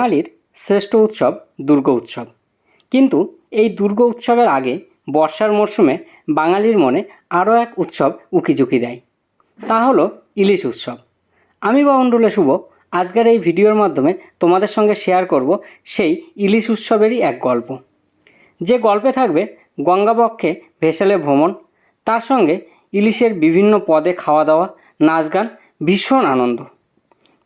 বাঙালির শ্রেষ্ঠ উৎসব দুর্গা উৎসব। কিন্তু এই দুর্গা উৎসবের আগে বর্ষার মরশুমে বাঙালির মনে আরও এক উৎসব উকিঝুঁকি দেয়। তা হলো ইলিশ উৎসব। আমি বাউন্ডুলে শুভ আজকের এই ভিডিওর মাধ্যমে তোমাদের সঙ্গে শেয়ার করব সেই ইলিশ উৎসবেরই এক গল্প। যে গল্পে থাকবে গঙ্গাবক্ষে ভেসেলে ভ্রমণ, তার সঙ্গে ইলিশের বিভিন্ন পদে খাওয়া দাওয়া, নাচ গান, ভীষণ আনন্দ।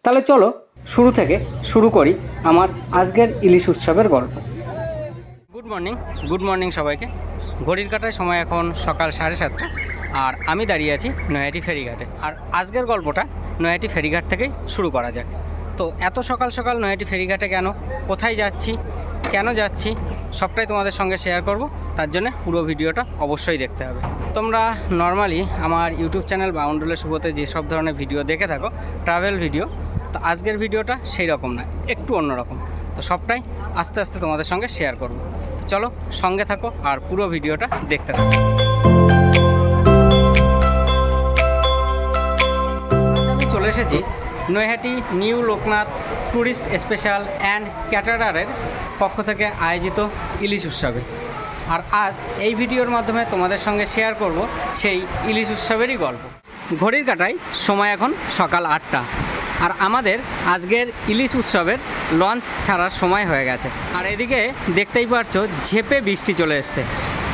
তাহলে চলো শুরু থেকে শুরু করি আমার আজকের ইলিশ উৎসবের গল্প। গুড মর্নিং গুড মর্নিং সবাইকে। ঘড়ির কাটার সময় এখন সকাল সাড়ে সাতটা, আর আমি দাঁড়িয়ে আছি নয়াটি ফেরিঘাটে। আর আজকের গল্পটা নয়াটি ফেরিঘাট থেকেই শুরু করা যাক। তো এত সকাল সকাল নয়াটি ফেরিঘাটে কেন, কোথায় যাচ্ছি, কেন যাচ্ছি, সবটাই তোমাদের সঙ্গে শেয়ার করব। তার জন্য পুরো ভিডিওটা অবশ্যই দেখতে হবে। তোমরা নর্মালি আমার ইউটিউব চ্যানেল বাউন্ডুলের শুভতে যেসব ধরনের ভিডিও দেখে থাকো ট্রাভেল ভিডিও তো আজকের ভিডিওটা সেই রকম না একটু অন্যরকম। তো সবটাই আস্তে আস্তে তোমাদের সঙ্গে শেয়ার করব। চলো সঙ্গে থাকো আর পুরো ভিডিওটা দেখতে থাকো। আমি চলে এসেছি Naihati new Loknath tourist special and ক্যাটারারের পক্ষ থেকে আয়োজিত ইলিশ উৎসবে। আর আজ এই ভিডিওর মাধ্যমে তোমাদের সঙ্গে শেয়ার করব সেই ইলিশ উৎসবেরই গল্প। ঘড়ির কাটায় সময় এখন সকাল আটটা। আর আমাদের আজকের ইলিশ উৎসবের লঞ্চ ছাড়ার সময় হয়ে গেছে। আর এদিকে দেখতেই পারছ, ঝেপে বৃষ্টি চলে এসছে।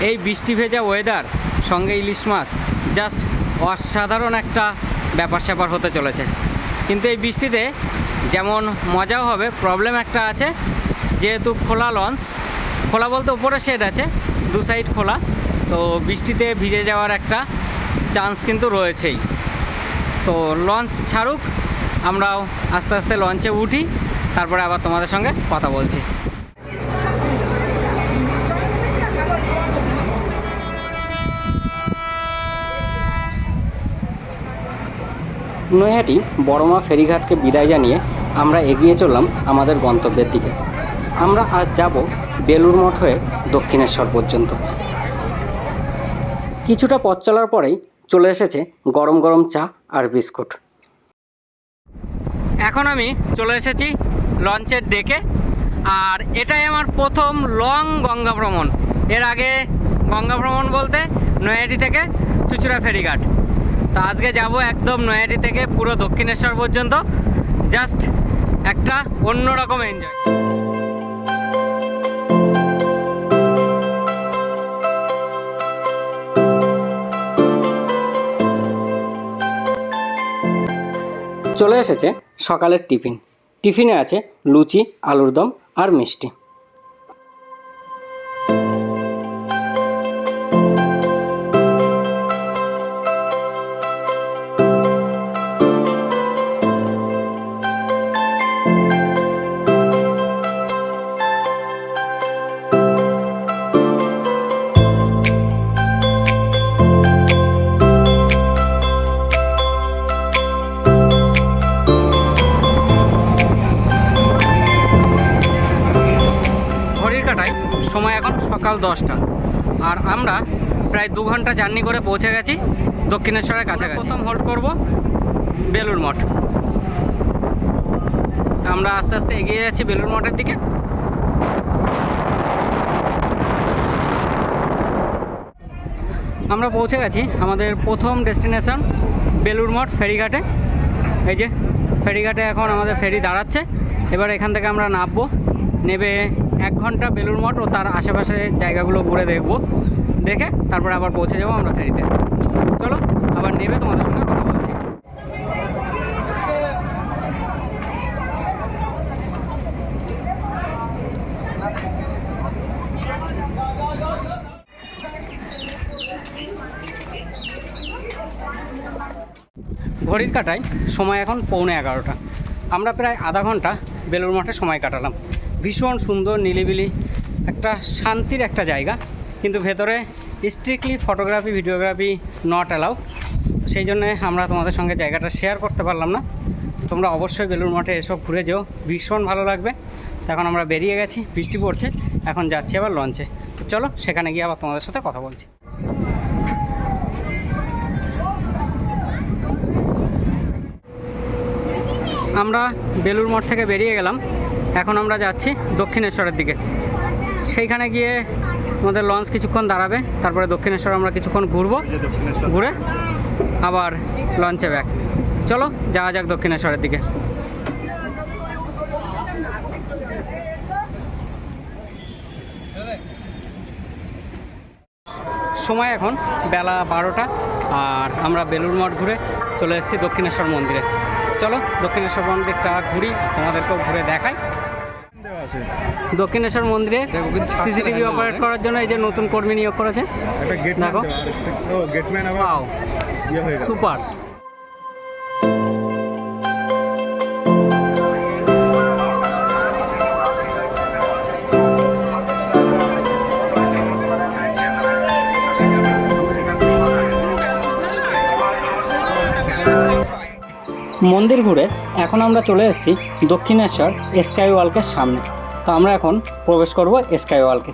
এই বৃষ্টি ভেজা ওয়েদার সঙ্গে ইলিশ মাছ জাস্ট অসাধারণ একটা ব্যাপার স্যাপার হতে চলেছে। কিন্তু এই বৃষ্টিতে যেমন মজাও হবে প্রবলেম একটা আছে, যেহেতু খোলা লঞ্চ, খোলা বলতে উপরে শেড আছে, দু সাইড খোলা, তো বৃষ্টিতে ভিজে যাওয়ার একটা চান্স কিন্তু রয়েছেই। তো লঞ্চ ছাড়ুক আমরাও আস্তে আস্তে লঞ্চে উঠি, তারপরে আবার তোমাদের সঙ্গে কথা বলছি। নৈহাটি বড়মা ফেরিঘাটকে বিদায় জানিয়ে আমরা এগিয়ে চললাম আমাদের গন্তব্যের দিকে। আমরা আজ যাব বেলুর মঠ হয়ে দক্ষিণেশ্বর পর্যন্ত। কিছুটা পথ চলার পরেই চলে এসেছে গরম গরম চা আর বিস্কুট। এখন আমি চলে এসেছি লঞ্চের ডেকে আর এটাই আমার প্রথম লং গঙ্গা ভ্রমণ। এর আগে গঙ্গা ভ্রমণ বলতে নয়াটি থেকে চুচুড়া ফেরিঘাট। তো আজকে যাব একদম নয়াটি থেকে পুরো দক্ষিণেশ্বর পর্যন্ত। জাস্ট একটা অন্যরকম এনজয় চলে এসেছে। সকালের টিফিন। টিফিনে আছে লুচি আলুর দম আর মিষ্টি। সকাল দশটা। আর আমরা প্রায় দু ঘণ্টা জার্নি করে পৌঁছে গেছি দক্ষিণেশ্বরের কাছাকাছি। প্রথম হোল্ড করব বেলুর মঠ। আমরা আস্তে আস্তে এগিয়ে যাচ্ছি বেলুর মঠের দিকে। আমরা পৌঁছে গেছি আমাদের প্রথম ডেস্টিনেশন বেলুর মঠ ফেরিঘাটে। এই যে ফেরিঘাটে এখন আমাদের ফেরি দাঁড়াচ্ছে। এবার এখান থেকে আমরা নামবো নেবে এক ঘণ্টা বেলুর মঠ ও তার আশেপাশে জায়গাগুলো ঘুরে দেখব। দেখে তারপরে আবার পৌঁছে যাব আমরা ফেরিতে। চলো, আবার নেবে তোমাদের সঙ্গে কথা বলছি। ঘড়ির কাটায় সময় এখন পৌনে এগারোটা। আমরা প্রায় আধা ঘণ্টা বেলুর মঠে সময় কাটালাম। ভীষণ সুন্দর নিলিবিলি একটা শান্তির একটা জায়গা। কিন্তু ভেতরে strictly photography videography not allow সেই জন্য আমরা তোমাদের সঙ্গে জায়গাটা শেয়ার করতে পারলাম না। তোমরা অবশ্যই বেলুর মঠে এসব ঘুরে যেও। ভীষণ ভালো লাগবে। এখন আমরা বেরিয়ে গেছি, বৃষ্টি পড়ছে, এখন যাচ্ছি আবার লঞ্চে তো চলো, সেখানে গিয়ে আবার তোমাদের সাথে কথা বলছি। আমরা বেলুর মঠ থেকে বেরিয়ে গেলাম। এখন আমরা যাচ্ছি দক্ষিণেশ্বরের দিকে। সেইখানে গিয়ে আমাদের লঞ্চ কিছুক্ষণ দাঁড়াবে তারপরে দক্ষিণেশ্বর আমরা কিছুক্ষণ ঘুরবো ঘুরে আবার লঞ্চে ব্যাক চলো যাওয়া যাক দক্ষিণেশ্বরের দিকে। সময় এখন বেলা বারোটা আর আমরা বেলুর মঠ ঘুরে চলে এসেছি দক্ষিণেশ্বর মন্দিরে। চলো দক্ষিণেশ্বর মন্দিরটা ঘুরি তোমাদেরকেও ঘুরে দেখাই। দক্ষিণেশ্বর মন্দিরে সিসিটিভি অপারেট করার জন্য এই যে নতুন কর্মী নিয়োগ করেছে। দেখো। সুপার মন্দির ঘুরে এখন আমরা চলে এসেছি দক্ষিণেশ্বর স্কাই ওয়ালকের সামনে। তো আমরা এখন প্রবেশ করব স্কাই ওয়ালকে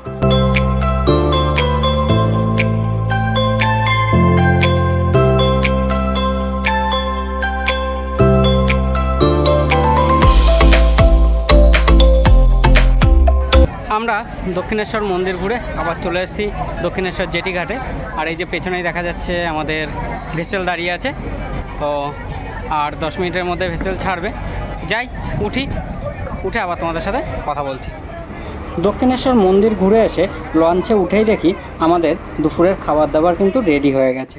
আমরা দক্ষিণেশ্বর মন্দির ঘুরে আবার চলে এসেছি দক্ষিণেশ্বর জেটি ঘাটে আর এই যে পেছনেই দেখা যাচ্ছে আমাদের ভেসেল দাঁড়িয়ে আছে। তো আর দশ মিনিটের মধ্যে ভেসেল ছাড়বে। যাই, উঠি, উঠে আবার তোমাদের সাথে কথা বলছি। দক্ষিণেশ্বর মন্দির ঘুরে এসে লঞ্চে উঠেই দেখি আমাদের দুপুরের খাবার দাবার কিন্তু রেডি হয়ে গেছে।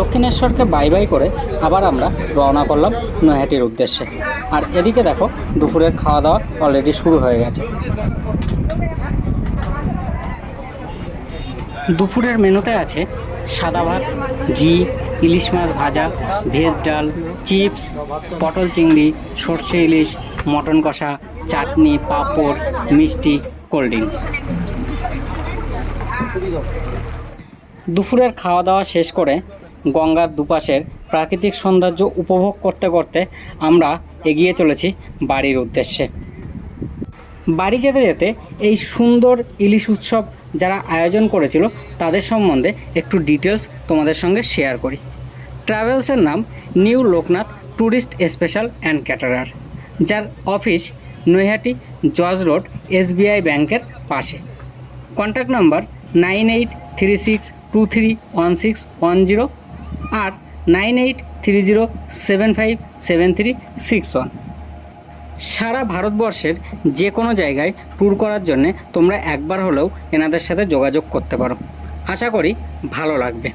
দক্ষিণেশ্বরকে বাই বাই করে আবার আমরা রওনা করলাম নৈহাটির উদ্দেশ্যে। আর এদিকে দেখো, দুপুরের খাওয়া দাওয়া অলরেডি শুরু হয়ে গেছে। দুপুরের মেনুতে আছে সাদা ভাত, ঘি, ইলিশ মাছ ভাজা, ভেজ ডাল, চিপস, পটল চিংড়ি, সর্ষে ইলিশ, মটন কষা, চাটনি, পাঁপড়, মিষ্টি, কোল্ড ড্রিঙ্কস। দুপুরের খাওয়া দাওয়া শেষ করে গঙ্গার দুপাশের প্রাকৃতিক সৌন্দর্য উপভোগ করতে করতে আমরা এগিয়ে চলেছি বাড়ির উদ্দেশ্যে। বাড়ি যেতে যেতে এই সুন্দর ইলিশ উৎসব যারা আয়োজন করেছিল তাদের সম্বন্ধে একটু ডিটেলস তোমাদের সঙ্গে শেয়ার করি। ট্রাভেলসের নাম new Loknath tourist special and caterer যার অফিস নৈহাটি জজ রোড এসবিআই ব্যাংকের পাশে। Contact number nine eight three six two three one six one zero আর nine eight three zero seven five seven three six one সারা ভারতবর্ষের যে কোনো জায়গায় tour করার জন্যে তোমরা একবার হলেও এনাদের সাথে যোগাযোগ করতে পারো। আশা করি ভালো লাগবে।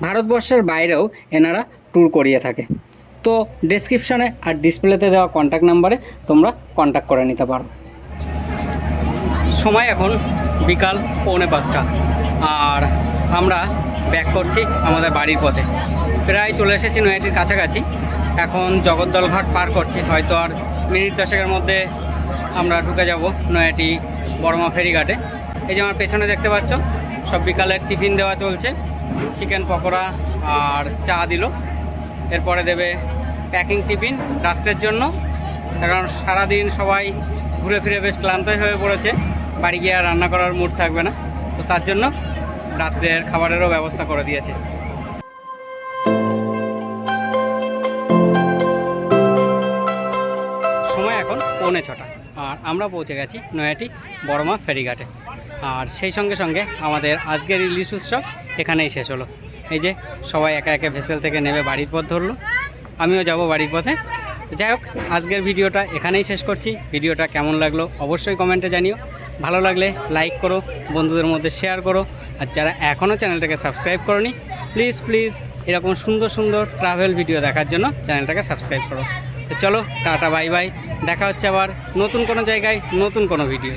ভারতবর্ষের বাইরেও এনারা ট্যুর করিয়ে থাকে। তো ডেসক্রিপশনে আর ডিসপ্লেতে দেওয়া কন্ট্যাক্ট নাম্বারে তোমরা কন্ট্যাক্ট করে নিতে পারো। সময় এখন বিকাল পৌনে পাঁচটা। আর আমরা ব্যাক করছি আমাদের বাড়ির পথে। প্রায় চলে এসেছি নৈহাটির কাছাকাছি। এখন জগদ্দল ঘাট পার করছি, হয়তো আর মিনিট দশেকের মধ্যে আমরা ঢুকে যাব নয়াটি বড়মা ফেরিঘাটে। এই যে আমার পেছনে দেখতে পাচ্ছ, সব বিকালের টিফিন দেওয়া চলছে। চিকেন পকোড়া আর চা দিল। এরপরে দেবে প্যাকিং টিফিন রাত্রের জন্য। কারণ সারাদিন সবাই ঘুরে ফিরে বেশ ক্লান্তই হয়ে পড়েছে। বাড়ি গিয়ে আর রান্না করার মুড থাকবে না। তো তার জন্য রাত্রের খাবারেরও ব্যবস্থা করে দিয়েছে। সময় এখন পৌনে ছটা। আর আমরা পৌঁছে গেছি নয়াটি বড়মা ফেরিঘাটে। আর সেই সঙ্গে সঙ্গে আমাদের আজকের ইলিশ উৎসব এখানেই শেষ হলো। এই যে সবাই একা একা ভেসেল থেকে নেমে বাড়ির পথ ধরলো। আমিও যাব বাড়ির পথে। যাই হোক, আজকের ভিডিওটা এখানেই শেষ করছি। ভিডিওটা কেমন লাগল অবশ্যই কমেন্টে জানিও। ভালো লাগলে লাইক করো, বন্ধুদের মধ্যে শেয়ার করো। আর যারা এখনও চ্যানেলটাকে সাবস্ক্রাইব করনি, প্লিজ প্লিজ এরকম সুন্দর সুন্দর ট্রাভেল ভিডিও দেখার জন্য চ্যানেলটাকে সাবস্ক্রাইব করো। চলো টাটা বাই বাই দেখা হচ্ছে আবার নতুন কোনো জায়গায় নতুন কোনো ভিডিও